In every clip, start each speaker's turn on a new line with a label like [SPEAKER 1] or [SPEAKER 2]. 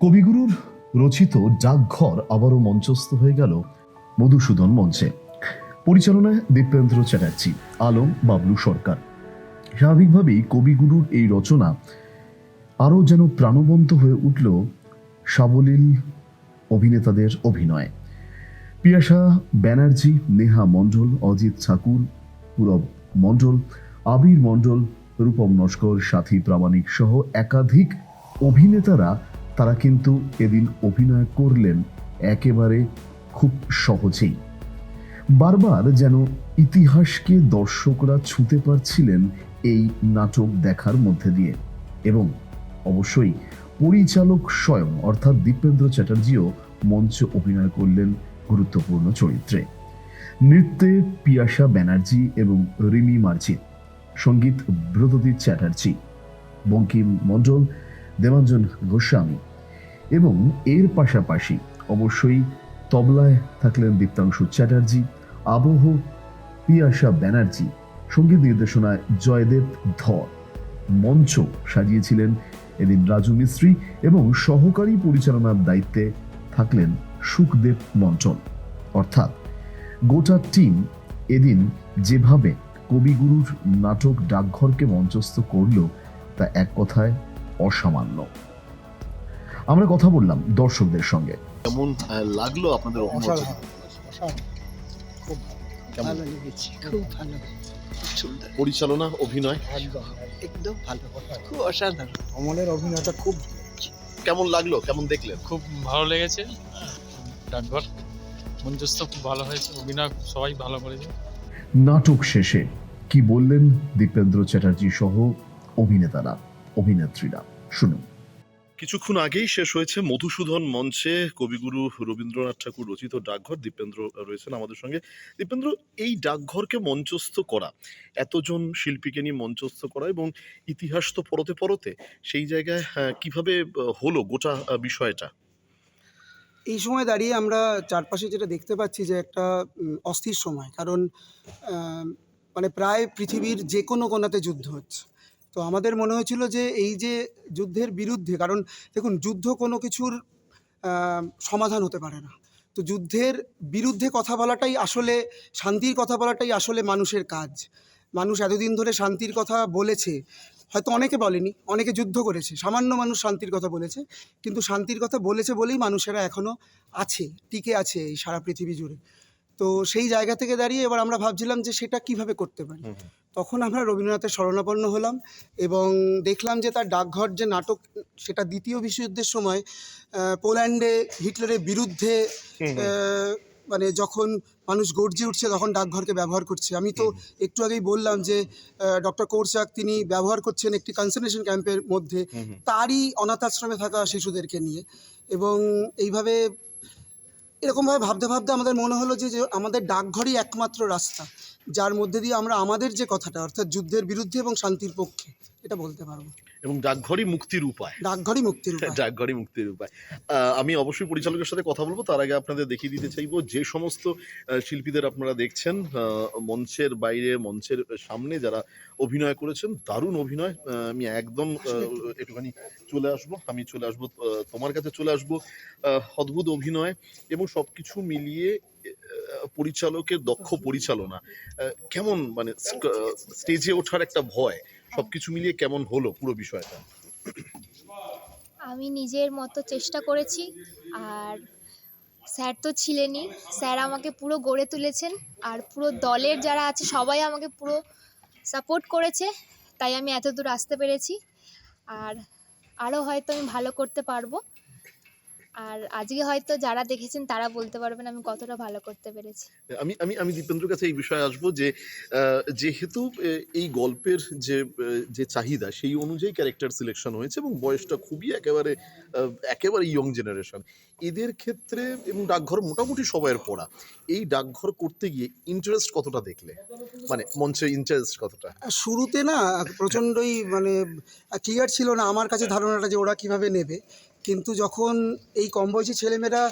[SPEAKER 1] কবিগুরুর রচিত ডাকঘর আবারও মঞ্চস্থ হয়ে গেল মধুসূদন মঞ্চে। পরিচালনায় দীপেন্দ্র চ্যাটার্জি, আলম বাবলু সরকার। স্বাভাবিকভাবেই কবিগুরুর এই রচনা আরও যেন প্রাণবন্ত হয়ে উঠল সাবলীল অভিনেতাদের অভিনয়। পিয়াসা ব্যানার্জি, নেহা মণ্ডল, অজিত ঠাকুর, পুরব মণ্ডল, আবির মণ্ডল, রূপম নস্কর, সাথী প্রামাণিক সহ একাধিক অভিনেতারা তারা কিন্তু এদিন অভিনয় করলেন একেবারে খুব সহজেই। বারবার যেন ইতিহাসকে দর্শকরা ছুঁতে পারছিলেন এই নাটক দেখার মধ্যে দিয়ে এবং অবশ্যই পরিচালক স্বয়ং অর্থাৎ দীপেন্দ্র চ্যাটার্জিও মঞ্চে অভিনয় করলেন গুরুত্বপূর্ণ চরিত্রে। নৃত্যে পিয়াসা ব্যানার্জি এবং রিমি মার্জিত সংগীত ব্রতদীপ চ্যাটার্জি, বঙ্কিম মণ্ডল দেবাঞ্জন গোস্বামী। এবং এর পাশাপাশি অবশ্যই তবলায় থাকলেন দীপ্তাংশু চ্যাটার্জি, আবহ পিয়াসা ব্যানার্জি, সংগীত নির্দেশনায় জয়দেব ধর। মঞ্চ সাজিয়েছিলেন এদিন রাজু মিস্ত্রি এবং সহকারী পরিচালনার দায়িত্বে থাকলেন সুখদেব মন্টন। অর্থাৎ গোটা টিম এদিন যেভাবে কবিগুরুর নাটক ডাকঘরকে মঞ্চস্থ করল তা এক কথায় অসামান্য। আমরা কথা বললাম দর্শকদের সঙ্গে।
[SPEAKER 2] কেমন লাগল আপনাদের অভিনয়
[SPEAKER 3] অসাধারণ অসাধারণ। খুব
[SPEAKER 2] কেমন?
[SPEAKER 3] ভালো লেগেছে খুব ভালো খুব সুন্দর
[SPEAKER 2] পরিচালনা অভিনয়?
[SPEAKER 3] একদম একদম ভালো খুব অসাধারণ। অমলের অভিনয়টা খুব
[SPEAKER 2] কেমন লাগল? কেমন দেখলেন?
[SPEAKER 4] খুব ভালো লেগেছে। ডাকঘর মঞ্চস্থ খুব ভালো হয়েছে অভিনয় সবাই ভালো করেছে।
[SPEAKER 1] নাটক শেষে কি বললেন দীপেন্দ্র চ্যাটার্জি সহ অভিনেতারা? অভিনেত্রীরা। শুনুন।
[SPEAKER 2] কিছুক্ষণ আগেই শেষ হয়েছে মধুসূদন মঞ্চে কবিগুরু রবীন্দ্রনাথ ঠাকুর রচিত ডাকঘর। দীপেন্দ্র রয়েছেন আমাদের সঙ্গে। দীপেন্দ্র এই ডাকঘরকে মঞ্চস্থ করা এতজন শিল্পীকে নিয়ে মঞ্চস্থ করা এবং ইতিহাস তো পরতে পরতে সেই জায়গায় আহ, কীভাবে হলো গোটা বিষয়টা?
[SPEAKER 5] এই সময় দাঁড়িয়ে আমরা চারপাশে যেটা দেখতে পাচ্ছি যে একটা অস্থির সময়। কারণ মানে প্রায় পৃথিবীর যে কোনো কোনাতে যুদ্ধ হচ্ছে। তো আমাদের মনে হয়েছিল যে এই যে যুদ্ধের বিরুদ্ধে, কারণ দেখুন, যুদ্ধ কোনো কিছুর সমাধান হতে পারে না। তো যুদ্ধের বিরুদ্ধে কথা বলাটাই আসলে, শান্তির কথা বলাটাই আসলে মানুষের কাজ। মানুষ এতদিন ধরে শান্তির কথা বলেছে, হয়তো অনেকে বলেনি, অনেকে যুদ্ধ করেছে, সামান্য মানুষ শান্তির কথা বলেছে, কিন্তু শান্তির কথা বলেছে বলেই মানুষেরা এখনও আছে, টিকে আছে এই সারা পৃথিবী জুড়ে। তো সেই জায়গা থেকে দাঁড়িয়ে এবার আমরা ভাবছিলাম যে সেটা কীভাবে করতে পারি। তখন আমরা রবীন্দ্রনাথের শরণাপন্ন হলাম এবং দেখলাম যে তার ডাকঘর যে নাটক সেটা দ্বিতীয় বিশ্বযুদ্ধের সময় পোল্যান্ডে হিটলারের বিরুদ্ধে মানে যখন মানুষ গর্জে উঠছে তখন ডাকঘরকে ব্যবহার করছে। আমি তো একটু আগেই বললাম যে ডক্টর কোরচাক তিনি ব্যবহার করছেন একটি কনসেন্ট্রেশন ক্যাম্পের মধ্যে। তারই অনাথ আশ্রমে থাকা শিশুদেরকে নিয়ে এবং এইভাবে এরকমভাবে ভাবতে ভাবতে আমাদের মনে হলো যে আমাদের ডাকঘরই একমাত্র রাস্তা, যার মধ্যে দিয়ে আমরা আমাদের যে কথাটা, অর্থাৎ যুদ্ধের বিরুদ্ধে এবং শান্তির পক্ষে, এটা বলতে পারব।
[SPEAKER 2] এবং ডাকঘরই মুক্তির উপায়।
[SPEAKER 5] ডাকঘরই মুক্তির উপায়।
[SPEAKER 2] ডাকঘরই মুক্তির উপায়। আমি অবশ্যই পরিচালকের সাথে কথা বলব। তার আগে আপনাদের দেখিয়ে দিতে চাইব যে সমস্ত শিল্পীদের আপনারা দেখছেন মঞ্চের বাইরে মঞ্চের সামনে যারা অভিনয় করেছেন দারুণ অভিনয়। আমি একদম একটুখানি চলে আসব আমি চলে আসব তোমার কাছে চলে আসব অদ্ভুত অভিনয় এবং সব কিছু মিলিয়ে পরিচালকের দক্ষ পরিচালনা। কেমন মানে স্টেজে ওঠার একটা ভয় সবকিছু মিলিয়ে কেমন হলো পুরো বিষয়টা?
[SPEAKER 6] আমি নিজের মতো চেষ্টা করেছি, আর স্যার তো ছিলেনই। স্যার আমাকে পুরো গড়ে তুলেছেন, আর পুরো দলের যারা আছে সবাই আমাকে পুরো সাপোর্ট করেছে, তাই আমি এত দূর আসতে পেরেছি। আর আরও হয়তো আমি ভালো করতে পারব। আর আজকে হয়তো যারা দেখেছেন তারা বলতে পারবেন আমি কতটা ভালো করতে পেরেছি।
[SPEAKER 2] আমি আমি আমি দীপেন্দ্রের কাছে এই বিষয়ে আসব যে যেহেতু এই গল্পের যে যে চাহিদা সেই অনুযায়ী ক্যারেক্টার সিলেকশন হয়েছে এবং বয়সটা খুবই একেবারে একেবারে ইয়ং জেনারেশন এদের ক্ষেত্রে এবং ডাকঘর মোটামুটি সবাইয়ের পড়া। এই ডাকঘর করতে গিয়ে ইন্টারেস্ট কতটা দেখলে? মানে মঞ্চে ইন্টারেস্ট কতটা?
[SPEAKER 5] শুরুতে না প্রচণ্ডই মানে ক্লিয়ার ছিল না আমার কাছে ধারণাটা যে ওরা কীভাবে নেবে। কিন্তু যখন এই কম বয়সী ছেলেমেয়েরা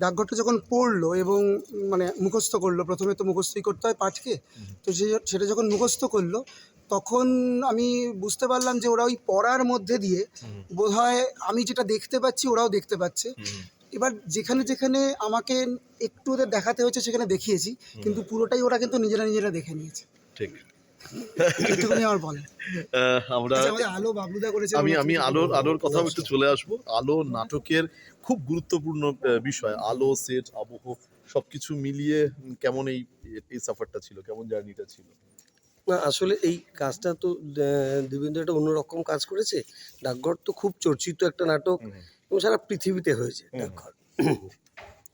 [SPEAKER 5] ডাকঘরটা যখন পড়ল এবং মানে মুখস্থ করল প্রথমে তো মুখস্থই করতে হয় পাঠকে তো সে সেটা যখন মুখস্থ করল তখন আমি বুঝতে পারলাম যে ওরা ওই পড়ার মধ্যে দিয়ে বোধহয় আমি যেটা দেখতে পাচ্ছি ওরাও দেখতে পাচ্ছে। এবার যেখানে যেখানে আমাকে একটু ওদের দেখাতে হয়েছে সেখানে দেখিয়েছি কিন্তু পুরোটাই ওরা কিন্তু নিজেরা নিজেরা দেখে নিয়েছে।
[SPEAKER 2] ঠিক।
[SPEAKER 5] এটুকুনি আমার বলে
[SPEAKER 2] আমরা
[SPEAKER 5] আচ্ছা, আলো বাবলুদা করেছে
[SPEAKER 2] আমি আমি আলোর। আলোর কথাও একটু চলে আসব। আলো নাটকের খুব গুরুত্বপূর্ণ বিষয়। আলো সেট আবহ সবকিছু মিলিয়ে কেমন এই এই সাফারটা ছিল? কেমন জার্নিটা ছিল?
[SPEAKER 7] না আসলে এই কাজটা তো দেবেন্দ্র একটা অন্যরকম কাজ করেছে। ডাকঘর তো খুব চর্চিত একটা নাটক এবং সারা পৃথিবীতে হয়েছে ডাকঘর।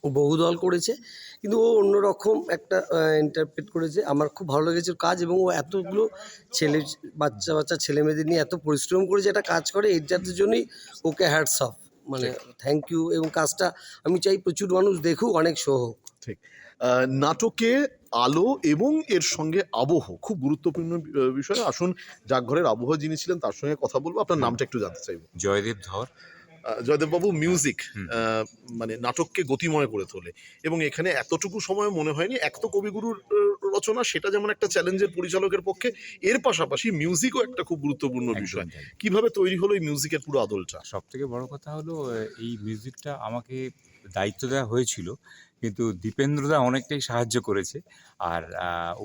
[SPEAKER 7] বহু দল করেছে কিন্তু ও অন্যরকম একটা ইন্টারপ্রেট করেছে। আমার খুব ভালো লেগেছে ওর কাজ এবং ও এতগুলো ছেলে বাচ্চা বাচ্চা ছেলে মেয়েদের নিয়ে এত পরিশ্রম করে যে একটা কাজ করে এটার জন্যই ওকে হ্যাটস অফ মানে থ্যাংক ইউ এবং কাজটা আমি চাই প্রচুর মানুষ দেখুক অনেক শো হোক।
[SPEAKER 2] ঠিক। নাটকে আলো এবং এর সঙ্গে আবহ খুব গুরুত্বপূর্ণ বিষয়। আসুন ডাকঘরের আবহ যিনি ছিলেন তার সঙ্গে কথা বলব। আপনার নামটা একটু জানতে চাইব।
[SPEAKER 8] জয়দেব ধর।
[SPEAKER 2] জয়দেব বাবু মিউজিক মানে নাটককে গতিময় করে তোলে। এবং এখানে এতটুকু সময় মনে হয়নি এক তো কবিগুরুর রচনা সেটা যেমন একটা চ্যালেঞ্জের পরিচালকের পক্ষে এর পাশাপাশি মিউজিকও একটা খুব গুরুত্বপূর্ণ বিষয়। কীভাবে তৈরি হলো এই মিউজিকের পুরো আদলটা?
[SPEAKER 8] সব থেকে বড় কথা হলো এই মিউজিকটা আমাকে দায়িত্ব দেওয়া হয়েছিল কিন্তু দীপেন্দ্রদা অনেকটাই সাহায্য করেছে। আর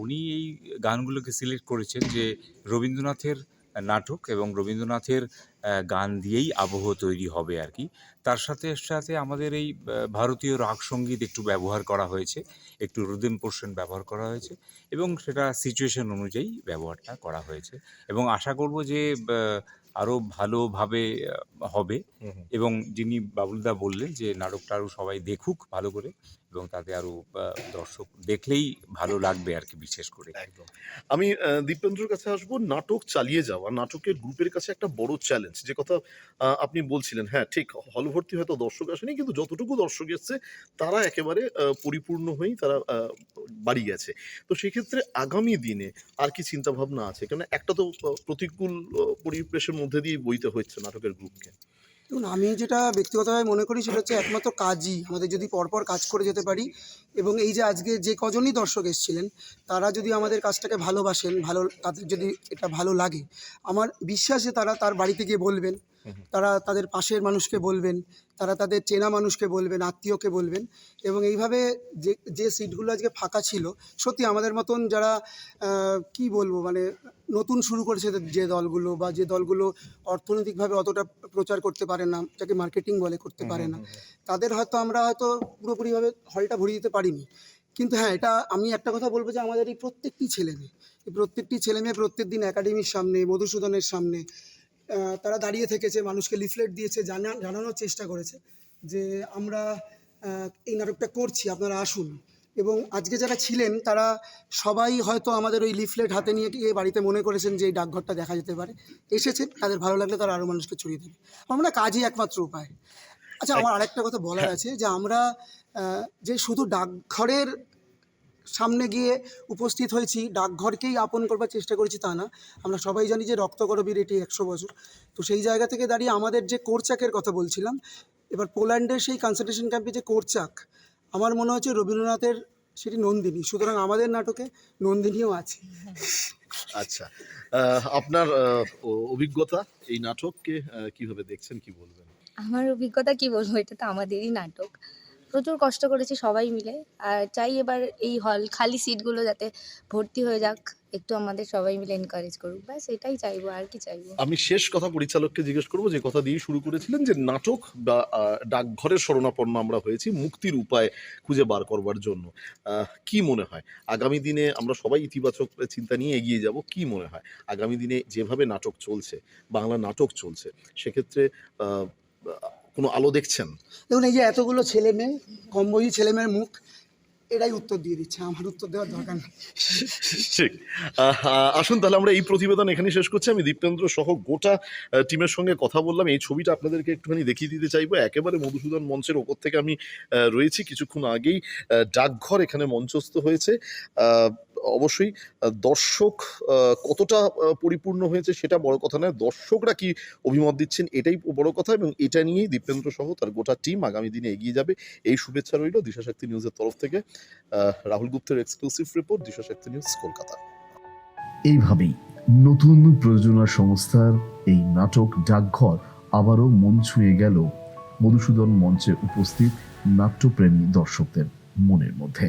[SPEAKER 8] উনি এই গানগুলোকে সিলেক্ট করেছেন যে রবীন্দ্রনাথের নাটক এবং রবীন্দ্রনাথের গান দিয়েই আবহ তৈরি হবে আর কি। তার সাথে সাথে আমাদের এই ভারতীয় রাগ সংগীত একটু ব্যবহার করা হয়েছে, একটু রুদিম পোর্শন ব্যবহার করা হয়েছে এবং সেটা সিচুয়েশন অনুযায়ী ব্যবহারটা করা হয়েছে। এবং আশা করব যে আরও ভালোভাবে হবে। এবং যিনি বাবুলদা বললেন যে নাটকটা আরও সবাই দেখুক ভালো করে এবং তাতে আরও দর্শক দেখলেই ভালো লাগবে আর কি বিশেষ করে।
[SPEAKER 2] একদম। আমি দীপেন্দ্রর কাছে আসব নাটক চালিয়ে যাওয়া নাটকের গ্রুপের কাছে একটা বড় চ্যালেঞ্জ যে কথা আপনি বলছিলেন হ্যাঁ ঠিক হল ভর্তি হয়তো দর্শক আসেনি কিন্তু যতটুকু দর্শক এসছে তারা একেবারে পরিপূর্ণ হয়েই তারা বাড়ি গেছে। তো সেক্ষেত্রে আগামী দিনে আর কি চিন্তা ভাবনা আছে? কেন একটা তো প্রতিকূল পরিবেশের মধ্যে দিয়ে বইতে হচ্ছে নাটকের গ্রুপকে।
[SPEAKER 5] দেখুন, আমি যেটা ব্যক্তিগতভাবে মনে করি সেটা হচ্ছে একমাত্র কাজই। আমাদের যদি পরপর কাজ করে যেতে পারি এবং এই যে আজকে যে কজনই দর্শক এসেছিলেন, তারা যদি আমাদের কাজটাকে ভালোবাসেন, ভালো তাদের যদি এটা ভালো লাগে, আমার বিশ্বাসে তারা তার বাড়িতে গিয়ে বলবেন তারা তাদের পাশের মানুষকে বলবেন তারা তাদের চেনা মানুষকে বলবেন আত্মীয়কে বলবেন এবং এইভাবে যে যে সিটগুলো আজকে ফাঁকা ছিল সত্যি আমাদের মতন যারা কি বলব মানে নতুন শুরু করেছে যে দলগুলো বা যে দলগুলো অর্থনৈতিকভাবে অতটা প্রচার করতে পারে না যাকে মার্কেটিং বলে করতে পারে না তাদের হয়তো আমরা হয়তো পুরোপুরিভাবে হলটা ভরিয়ে দিতে পারিনি। কিন্তু হ্যাঁ এটা আমি একটা কথা বলব যে আমাদের এই প্রত্যেকটি ছেলে মেয়ে এই প্রত্যেকটি ছেলে মেয়ে প্রত্যেক দিন একাডেমির সামনে মধুসূদনের সামনে তারা দাঁড়িয়ে থেকেছে মানুষকে লিফলেট দিয়েছে জানা জানানোর চেষ্টা করেছে যে আমরা এই নাটকটা করছি আপনারা আসুন। এবং আজকে যারা ছিলেন তারা সবাই হয়তো আমাদের ওই লিফলেট হাতে নিয়ে গিয়ে বাড়িতে মনে করেছেন যে এই ডাকঘরটা দেখা যেতে পারে। এসেছে তাদের ভালো লাগলে তারা আরও মানুষকে ছড়িয়ে দেবে। আমরা কাজই একমাত্র উপায়। আচ্ছা আমার আরেকটা কথা বলার আছে যে আমরা যে শুধু ডাকঘরের সামনে গিয়ে উপস্থিত হয়েছি ডাকঘরকেই আপন করবার চেষ্টা করেছি তা না। আমরা সবাই জানি যে রক্তকরবীর এটি একশো বছর। তো সেই জায়গা থেকে দাঁড়িয়ে আমাদের যে কোরচাকের কথা বলছিলাম এবার পোল্যান্ডের সেই কনসেন্ট্রেশন ক্যাম্পে যে কোরচাক আমার মনে হচ্ছে রবীন্দ্রনাথের সেটি নন্দিনী। সুতরাং আমাদের নাটকে নন্দিনীও আছে।
[SPEAKER 2] আচ্ছা আপনার অভিজ্ঞতা এই নাটককে কীভাবে দেখছেন কি বলবেন?
[SPEAKER 9] আমার অভিজ্ঞতা কি বলব? এটা তো আমাদেরই নাটক। প্রচুর কষ্ট করেছি সবাই মিলে। আর চাই এবার এই হল খালি সিটগুলো যাতে ভর্তি হয়ে যাক, একটু আমাদের সবাই মিলে এনকারেজ করুক। ব্যাস, এটাই চাইব, আর কি চাইব।
[SPEAKER 2] আমি শেষ কথা পরিচালককে জিজ্ঞেস করব, যে কথা দিয়ে শুরু করেছিলেন যে নাটক বা ডাকঘরের শরণাপন্ন আমরা হয়েছি মুক্তির উপায় খুঁজে বার করবার জন্য। কি মনে হয়? আগামী দিনে আমরা সবাই ইতিবাচক চিন্তা নিয়ে এগিয়ে যাব, কি মনে হয়? আগামী দিনে যেভাবে নাটক চলছে, বাংলা নাটক চলছে, সেক্ষেত্রে কোনো আলো দেখছেন?
[SPEAKER 5] দেখুন এই যে এতগুলো ছেলে মেয়ে কম বয়সী ছেলে মেয়ের মুখ এরাই উত্তর দিয়ে দিচ্ছে। আমার উত্তর দেওয়ার দরকার নেই।
[SPEAKER 2] ঠিক। আসুন তাহলে আমরা এই প্রতিবেদন এখানে শেষ করছি। আমি দীপেন্দ্র সহ গোটা টিমের সঙ্গে কথা বললাম। এই ছবিটা আপনাদেরকে একটুখানি দেখিয়ে দিতে চাইব। একেবারে মধুসূদন মঞ্চের ওপর থেকে আমি রয়েছি। কিছুক্ষণ আগেই ডাকঘর এখানে মঞ্চস্থ হয়েছে। আহ, অবশ্যই দর্শক কতটা পরিপূর্ণ হয়েছে সেটা বড় কথা নয়। দর্শকরা কি অভিমত দিচ্ছেন এটাই বড় কথা এবং এটা নিয়েই দীপেন্দ্র সহ তার গোটা টিম আগামী দিনে এগিয়ে যাবে। এই শুভেচ্ছা রইল দিশাশক্তি নিউজের তরফ থেকে। রাহুল গুপ্তের exclusive report Dishashakti news Kolkata.
[SPEAKER 1] এইভাবেই নতুন প্রযোজনা সংস্থার এই নাটক ডাকঘর আবারও মন ছুঁয়ে গেল মধুসূদন মঞ্চে উপস্থিত নাট্যপ্রেমী দর্শকদের মনের মধ্যে।